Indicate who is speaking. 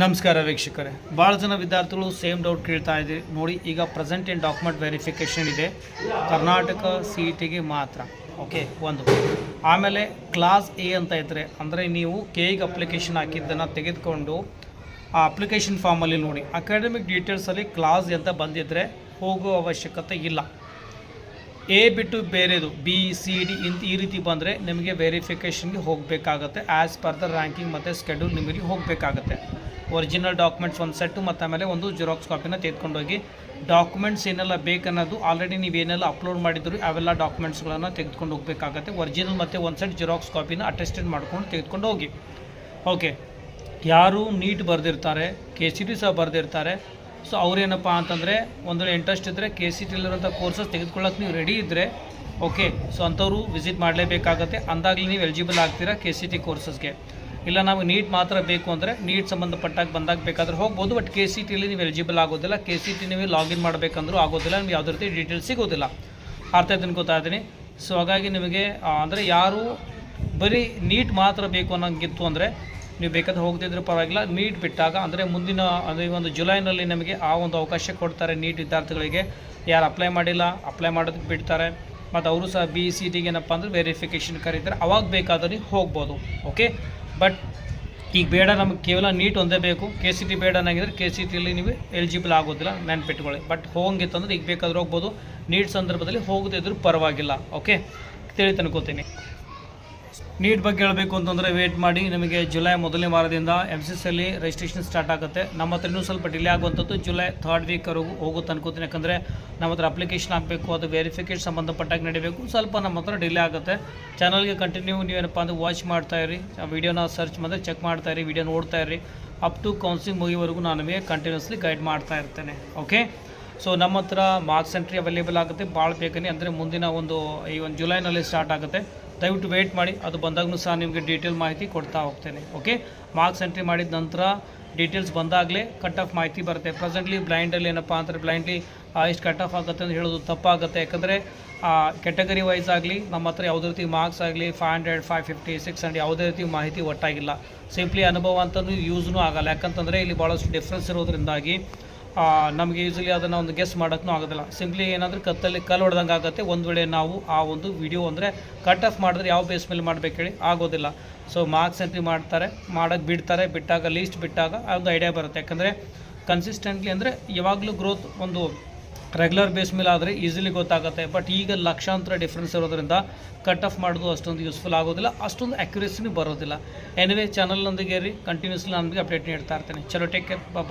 Speaker 1: ನಮಸ್ಕಾರ ವೀಕ್ಷಕರೇ. ಭಾಳ ಜನ ವಿದ್ಯಾರ್ಥಿಗಳು ಸೇಮ್ ಡೌಟ್ ಕೇಳ್ತಾ ಇದ್ದೀವಿ ನೋಡಿ, ಈಗ ಪ್ರೆಸೆಂಟ್ ಇನ್ ಡಾಕ್ಯುಮೆಂಟ್ ವೆರಿಫಿಕೇಷನ್ ಇದೆ. ಕರ್ನಾಟಕ ಸಿ ಇ ಟಿಗೆ ಮಾತ್ರ. ಓಕೆ ಒಂದು. ಆಮೇಲೆ ಕ್ಲಾಸ್ ಎ ಅಂತ ಇದ್ದರೆ ಅಂದರೆ ನೀವು ಕೆಗೆ ಅಪ್ಲಿಕೇಶನ್ ಹಾಕಿದ್ದನ್ನು ತೆಗೆದುಕೊಂಡು, ಆ ಅಪ್ಲಿಕೇಶನ್ ಫಾರ್ಮಲ್ಲಿ ನೋಡಿ. ಅಕಾಡೆಮಿಕ್ ಡೀಟೇಲ್ಸಲ್ಲಿ ಕ್ಲಾಸ್ ಅಂತ ಬಂದಿದ್ದರೆ ಹೋಗೋ ಅವಶ್ಯಕತೆ ಇಲ್ಲ. ಎ ಬಿಟ್ಟು ಬೇರೆದು ಬಿ ಸಿ ಡಿ ಇಂತ ಈ ರೀತಿ ಬಂದರೆ ನಿಮಗೆ ವೆರಿಫಿಕೇಷನ್ಗೆ ಹೋಗಬೇಕಾಗತ್ತೆ ಆ್ಯಸ್ ಪರ್ ದ ರ್ಯಾಂಕಿಂಗ್ ಮತ್ತು ಸ್ಕೆಡ್ಯೂಲ್ ನಿಮಗೆ ಹೋಗಬೇಕಾಗತ್ತೆ. ಒರಿಜಿನಲ್ ಡಾಕ್ಯುಮೆಂಟ್ಸ್ ಒಂದು ಸೆಟ್ಟು ಮತ್ತು ಆಮೇಲೆ ಒಂದು ಜೆರಾಕ್ಸ್ ಕಾಪಿನ ತೆಗೆದುಕೊಂಡೋಗಿ ಡಾಕ್ಯುಮೆಂಟ್ಸ್ ಏನೆಲ್ಲ ಬೇಕನ್ನೋದು ಆಲ್ರೆಡಿ ನೀವೇನೆಲ್ಲ ಅಪ್ಲೋಡ್ ಮಾಡಿದ್ರು ಅವೆಲ್ಲ ಡಾಕ್ಯುಮೆಂಟ್ಸ್ಗಳನ್ನು ತೆಗೆದುಕೊಂಡು ಹೋಗಬೇಕಾಗತ್ತೆ. ಒರಿಜಿನಲ್ ಮತ್ತು ಒಂದು ಸೆಟ್ ಜೆರಾಕ್ಸ್ ಕಾಪಿನ ಅಟೆಸ್ಟೆಡ್ ಮಾಡ್ಕೊಂಡು ತೆಗೆದುಕೊಂಡು ಹೋಗಿ ಓಕೆ ಯಾರು ನೀಟ್ ಬರೆದಿರ್ತಾರೆ ಕೆ ಸಿ ಟಿ ಸಹ ಬರೆದಿರ್ತಾರೆ. ಸೊ ಅವ್ರೇನಪ್ಪ ಅಂತಂದರೆ ಒಂದು ವೇಳೆ ಇಂಟ್ರೆಸ್ಟ್ ಇದ್ದರೆ ಕೆ ಸಿ ಟಿಲಿರೋಂಥ ಕೋರ್ಸಸ್ ತೆಗೆದುಕೊಳ್ಳೋಕೆ ನೀವು ರೆಡಿ ಇದ್ದರೆ ಓಕೆ ಸೊ ಅಂಥವ್ರು ವಿಸಿಟ್ ಮಾಡಲೇಬೇಕಾಗತ್ತೆ. ಅಂದಾಗಲೇ ನೀವು ಎಲಿಜಿಬಲ್ ಆಗ್ತೀರಾ ಕೆ ಸಿ ಟಿ ಕೋರ್ಸಸ್ಗೆ ಇಲ್ಲ ನಾವು ನೀಟ್ ಮಾತ್ರ ಬೇಕು ಅಂದರೆ ನೀಟ್ ಸಂಬಂಧಪಟ್ಟಾಗ ಬಂದಾಗ ಬೇಕಾದ್ರೆ ಹೋಗ್ಬೋದು ಬಟ್ ಕೆ ಸಿ ಟಿಲಿ ನೀವು ಎಲಿಜಿಬಲ್ ಆಗೋದಿಲ್ಲ. ಕೆ ಸಿ ಟಿ ನೀವು ಲಾಗಿನ್ ಮಾಡಬೇಕಂದ್ರೂ ಆಗೋದಿಲ್ಲ. ನಿಮ್ಗೆ ಯಾವುದೇ ರೀತಿ ಡೀಟೇಲ್ಸ್ ಸಿಗೋದಿಲ್ಲ. ಅರ್ಥ ಇದನ್ನು ಇದ್ದೀನಿ ಸೊ ಹಾಗಾಗಿ ನಿಮಗೆ ಅಂದರೆ ಯಾರು ಬರೀ ನೀಟ್ ಮಾತ್ರ ಬೇಕು ಅನ್ನೋಂಗಿತ್ತು ಅಂದರೆ ನೀವು ಬೇಕಾದ್ರೆ ಹೋಗ್ತಿದ್ರೆ ಪರವಾಗಿಲ್ಲ. ನೀಟ್ ಬಿಟ್ಟಾಗ ಅಂದರೆ ಮುಂದಿನ, ಅಂದರೆ ಈ ಒಂದು ಜುಲೈನಲ್ಲಿ ನಮಗೆ ಆ ಒಂದು ಅವಕಾಶ ಕೊಡ್ತಾರೆ ನೀಟ್ ವಿದ್ಯಾರ್ಥಿಗಳಿಗೆ. ಯಾರು ಅಪ್ಲೈ ಮಾಡಿಲ್ಲ ಅಪ್ಲೈ ಮಾಡೋದಕ್ಕೆ ಬಿಡ್ತಾರೆ. ಮತ್ತು ಅವರು ಸಹ ಬಿ ಸಿ ಟಿಗೆ ಏನಪ್ಪ ಅಂದ್ರೆ ವೆರಿಫಿಕೇಷನ್ ಕರೀತಾರೆ. ಅವಾಗ ಬೇಕಾದ್ರೆ ನೀವು ಹೋಗ್ಬೋದು. ಓಕೆ ಬಟ್ ಈಗ ಬೇಡ ನಮಗೆ ಕೇವಲ ನೀಟ್ ಒಂದೇ ಬೇಕು. ಕೆ ಸಿ ಟಿ ಬೇಡ ಅನ್ನಂಗಿದ್ರೆ ಕೆ ಸಿ ಟಿಲಿ ನೀವು ಎಲಿಜಿಬಲ್ ಆಗೋದಿಲ್ಲ ನೆನ್ಪಿಟ್ಕೊಳ್ಳಿ. ಬಟ್ ಹೋಗಂಗಿತ್ತಂದ್ರೆ ಈಗ ಬೇಕಾದ್ರೆ ಹೋಗ್ಬೋದು. ನೀಟ್ ಸಂದರ್ಭದಲ್ಲಿ ಹೋಗದಿದ್ರೂ ಪರವಾಗಿಲ್ಲ. ಓಕೆ ತಿಳಿ ತನ್ಕೋತೀನಿ ನೀಟ್ ಬಗ್ಗೆ ಹೇಳಬೇಕು ಅಂತಂದರೆ ವೇಟ್ ಮಾಡಿ. ನಿಮಗೆ ಜುಲೈ ಮೊದಲನೇ ವಾರದಿಂದ ಎಂ ಸಿ ಸಿಯಲ್ಲಿ ರಿಜಿಸ್ಟ್ರೇಷನ್ ಸ್ಟಾರ್ಟ್ ಆಗುತ್ತೆ. ನಮ್ಮ ಹತ್ರ ಇನ್ನೂ ಸ್ವಲ್ಪ ಡಿಲೇ ಆಗುವಂಥದ್ದು ಜುಲೈ ಥರ್ಡ್ ವೀಕ್ವರೆಗೂ ಹೋಗುತ್ತೆ ಅನ್ಕೋತೀನಿ ಯಾಕಂದರೆ ನಮ್ಮ ಹತ್ರ ಅಪ್ಲಿಕೇಶನ್ ಹಾಕಬೇಕು, ಅದು ವೆರಿಫಿಕೇಶನ್ ಸಂಬಂಧಪಟ್ಟಾಗಿ ನಡೀಬೇಕು. ಸ್ವಲ್ಪ ನಮ್ಮ ಹತ್ರ ಡಿಲೇ ಆಗುತ್ತೆ. ಚಾನಲ್ಗೆ ಕಂಟಿನ್ಯೂ ನೀವೇನಪ್ಪ ಅಂದರೆ ವಾಚ್ ಮಾಡ್ತಾ ಇರಿ. ವೀಡಿಯೋನ ಸರ್ಚ್ ಮಾಡಿದ್ರೆ ಚೆಕ್ ಮಾಡ್ತಾ ಇರಿ ವೀಡಿಯೋ ನೋಡ್ತಾ ಇರಿ. ಅಪ್ ಟು ಕೌನ್ಸಿಲಿಂಗ್ ಮುಗಿವರೆಗೂ ನಾನು ನಿಮಗೆ ಕಂಟಿನ್ಯೂಸ್ಲಿ ಗೈಡ್ ಮಾಡ್ತಾ ಇರ್ತೇನೆ. ಓಕೆ ಸೊ ನಮ್ಮ ಹತ್ರ ಮಾರ್ಕ್ಸ್ ಎಂಟ್ರಿ ಅವೈಲೇಬಲ್ ಆಗುತ್ತೆ. ಭಾಳ ಬೇಕನೆ ಅಂದರೆ ಮುಂದಿನ ಒಂದು, ಈ ಒಂದು ಜುಲೈನಲ್ಲಿ ಸ್ಟಾರ್ಟ್ ಆಗುತ್ತೆ. ದಯವಿಟ್ಟು ವೆಯ್ಟ್ ಮಾಡಿ. ಅದು ಬಂದಾಗೂ ಸಹ ನಿಮಗೆ ಡೀಟೇಲ್ ಮಾಹಿತಿ ಕೊಡ್ತಾ ಹೋಗ್ತೇನೆ. ಓಕೆ ಮಾರ್ಕ್ಸ್ ಎಂಟ್ರಿ ಮಾಡಿದ ನಂತರ ಡೀಟೇಲ್ಸ್ ಬಂದಾಗಲೇ ಕಟ್ ಆಫ್ ಮಾಹಿತಿ ಬರುತ್ತೆ. ಪ್ರೆಸೆಂಟ್ಲಿ ಬ್ಲೈಂಡಲ್ಲಿ ಏನಪ್ಪ ಅಂದರೆ ಬ್ಲೈಂಡ್ಲಿ ಎಷ್ಟು ಕಟ್ ಆಫ್ ಆಗುತ್ತೆ ಅಂತ ಹೇಳೋದು ತಪ್ಪಾಗುತ್ತೆ. ಯಾಕಂದರೆ ಕೆಟಗರಿ ವೈಸ್ ಆಗಲಿ ನಮ್ಮ ಹತ್ರ ಯಾವುದೇ ರೀತಿ ಮಾರ್ಕ್ಸ್ ಆಗಲಿ five hundred five fifty six hundred ಯಾವುದೇ ರೀತಿ ಮಾಹಿತಿ ಒಟ್ಟಾಗಿಲ್ಲ. ಸಿಂಪ್ಲಿ ಅನುಭವ ಅಂತಲೂ ಯೂಸ್ನೂ ಆಗಲ್ಲ. ಯಾಕಂತಂದರೆ ಇಲ್ಲಿ ಭಾಳಷ್ಟು ಡಿಫ್ರೆನ್ಸ್ ಇರೋದ್ರಿಂದಾಗಿ ನಮಗೆ ಈಸಿಲಿ ಅದನ್ನು ಒಂದು ಗೆಸ್ ಮಾಡೋಕ್ಕೂ ಆಗೋದಿಲ್ಲ. ಸಿಂಪ್ಲಿ ಏನಾದರೂ ಕತ್ತಲ್ಲಿ ಕಲ್ಲು ಹೊಡೆದಂಗೆ ಆಗುತ್ತೆ. ಒಂದು ವೇಳೆ ನಾವು ಆ ಒಂದು ವಿಡಿಯೋ ಅಂದರೆ ಕಟ್ ಆಫ್ ಮಾಡಿದ್ರೆ ಯಾವ ಬೇಸ್ ಮೇಲೆ ಮಾಡಬೇಕು ಹೇಳಿ? ಆಗೋದಿಲ್ಲ. ಸೊ ಮಾರ್ಕ್ಸ್ ಎಂಟ್ರಿ ಮಾಡ್ತಾರೆ. ಮಾಡೋಕ್ಕೆ ಬಿಡ್ತಾರೆ. ಬಿಟ್ಟಾಗ ಲೀಸ್ಟ್ ಬಿಟ್ಟಾಗ ಒಂದು ಐಡಿಯಾ ಬರುತ್ತೆ. ಯಾಕಂದರೆ ಕನ್ಸಿಸ್ಟೆಂಟ್ಲಿ ಅಂದರೆ ಯಾವಾಗಲೂ ಗ್ರೋತ್ ಒಂದು ರೆಗ್ಯುಲರ್ ಬೇಸ್ ಮೇಲೆ ಆದರೆ ಈಸಿಲಿ ಗೊತ್ತಾಗುತ್ತೆ ಬಟ್ ಈಗ ಲಕ್ಷಾಂತರ ಡಿಫ್ರೆನ್ಸ್ ಇರೋದ್ರಿಂದ ಕಟ್ ಆಫ್ ಮಾಡೋದು ಅಷ್ಟೊಂದು ಯೂಸ್ಫುಲ್ ಆಗೋದಿಲ್ಲ. ಅಷ್ಟೊಂದು ಅಕ್ಯುರೇಸಿನೂ ಬರೋದಿಲ್ಲ. ಎನಿವೇ ಚಾನಲ್ನೊಂದಿಗೆ ರೀ ಕಂಟಿನ್ಯೂಸ್ಲಿ ನಮಗೆ ಅಪ್ಡೇಟ್ ನೀಡ್ತಾ ಇರ್ತೀನಿ. ಚಲೋ ಟೇಕ್ ಕೇರ್ ಬಾಯ್